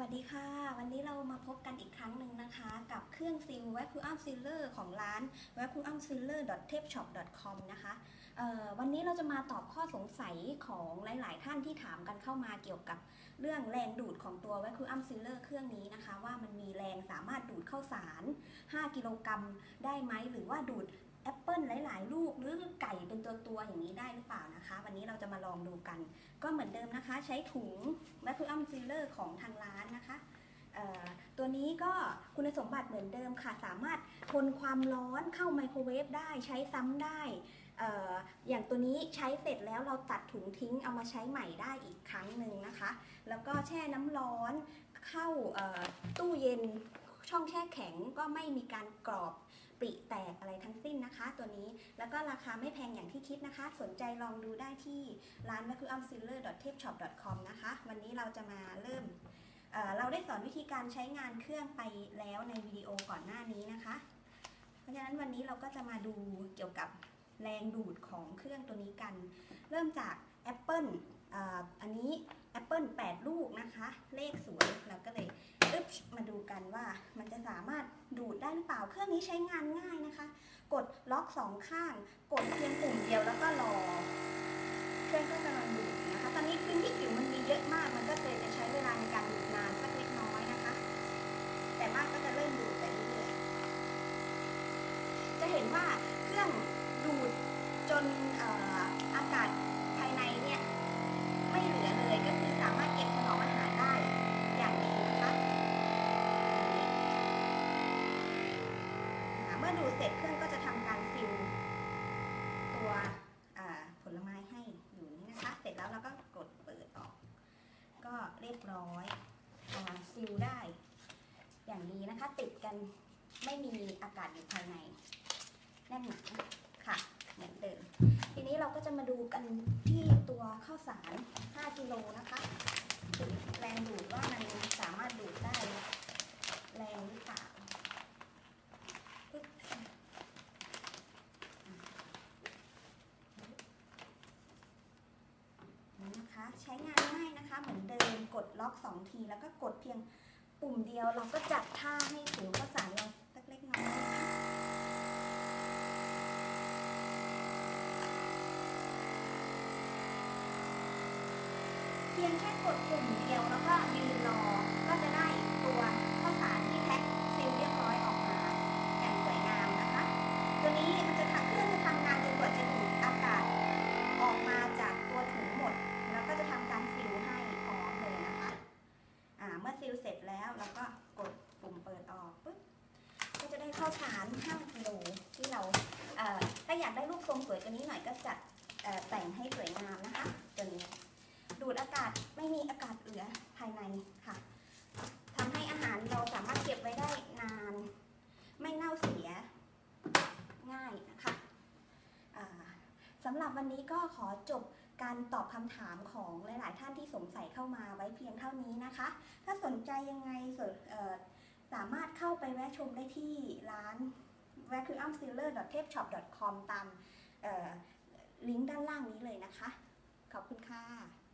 วัสดีค่ะ วันนี้เรามาพบกันอีกครั้งหนึ่งนะคะ กับเครื่องซิล Vacuum Sealer ของร้าน vacuumsealer.tapeshop.com นะคะวันนี้เราจะมาตอบข้อสงสัยของหลาย ๆ ท่านที่ถามกันเข้ามาเกี่ยวกับเรื่องแรงดูดของตัว Vacuum Sealer เครื่องนี้นะคะ ว่ามันมีแรงสามารถดูดเข้าสาร 5 กิโลกรัมได้ไหมหรือว่าดูด แอปเปิลหลาย ๆ ลูกหรือไก่เป็นตัวๆอย่างนี้ได้หรือเปล่านะคะ วันนี้เราจะมาลองดูกัน ก็เหมือนเดิมนะคะ ใช้ถุง Vacuum Sealer ของทางร้านนะคะตัวนี้ก็คุณสมบัติเหมือนเดิมค่ะ สามารถทนความร้อนเข้าไมโครเวฟได้ใช้ซ้ำได้ออย่างตัวนี้ใช้เสร็จแล้วเราตัดถุงทิ้งเอามาใช้ใหม่ได้อีกครั้งหนึ่งนะคะ แล้วก็แช่น้ำร้อนเข้าตู้เย็นช่องแช่แข็งก็ไม่มีการกรอบ ปริแตกอะไรทั้งสิ้นนะคะ ตัวนี้แล้วก็ราคาไม่แพงอย่างที่คิดนะคะ สนใจลองดูได้ที่ร้าน vacuumsealer.tapeshop.com นะคะ วันนี้เราจะมาเริ่มเเราได้สอนวิธีการใช้งานเครื่องไปแล้วในวิดีโอก่อนหน้านี้นะคะ เพราะฉะนั้นวันนี้เราก็จะมาดูเกี่ยวกับแรงดูดของเครื่องตัวนี้กัน เริ่มจาก Apple อ่าอันนี้ Apple 8ลูกนะคะ เลขสวยเราก็เลย กันว่ามันจะสามารถดูดได้หรือเปล่า เครื่องนี้ใช้งานง่ายนะคะ กดล็อกสองข้าง กดเพียงปุ่มเดียวแล้วก็รอ เครื่องก็กำลังดูดอยู่นะคะ ตอนนี้พื้นที่ผิวมันมีเยอะมาก มันก็เลยจะใช้เวลาในการดูดนานสักเล็กน้อยนะคะ แต่มากก็จะเริ่มดูดไปเรื่อยๆ จะเห็นว่าเครื่องดูดจนอออากาศภายในเนี่ยไม่เหลือเลย ก็คือสามารถเก็บถนอมอาหารได้อย่างดีนะคะอ่าเมื่อดูดเสร็จเครื่องก็จะทำการฟิลตัวผลไม้ให้อยู่นี่นะคะ เสร็จแล้วเราก็กดเปิดออก ก็เรียบร้อยอ่าซิลได้ อย่างดีนะคะ ติดกันไม่มีอากาศอยู่ภายในแน่นหนาค่ะเหมือนเดิมทีนี้เราก็จะมาดูกันที่ตัวข้าวสาร 5 กิโลนะคะถึงแรงดูดว่ามันสามารถดูดได้แรงหรือเปล่าปึ๊บ นี่นะคะ ใช้งานง่ายนะคะ เหมือนเดิมกดล็อก 2 ทีแล้วก็กดเพียงปุ่มเดียวเราก็จัดท่าให้ถุงข้าวสาเราสักเล็กน้อยเพียงแค่กดปุ่มเดียวแล้วก็ยืนรอก็จะได้ตัว เมื่อเสร็จแล้วเราก็กดปุ่มเปิดออกปุ๊บก็จะได้ข้าวสาร5กิโลที่เราเถ้าอยากได้รูปทรงสวยกว่านี้หน่อยก็จัดแต่งให้สวยงามนะคะตัวนี้ ดูดอากาศไม่มีอากาศเหลือภายในค่ะทำให้อาหารเราสามารถเก็บไว้ได้นาน ไม่เน่าเสียง่ายนะคะอ่าสำหรับวันนี้ก็ขอจบ การตอบคำถามของหลาย ๆ ท่านที่สงสัยเข้ามาไว้เพียงเท่านี้นะคะ ถ้าสนใจยังไงสสามารถเข้าไปแวะชมได้ที่ร้าน vacuumsealer.tapeshop.com ตามลิงก์ด้านล่างนี้เลยนะคะ ขอบคุณค่ะ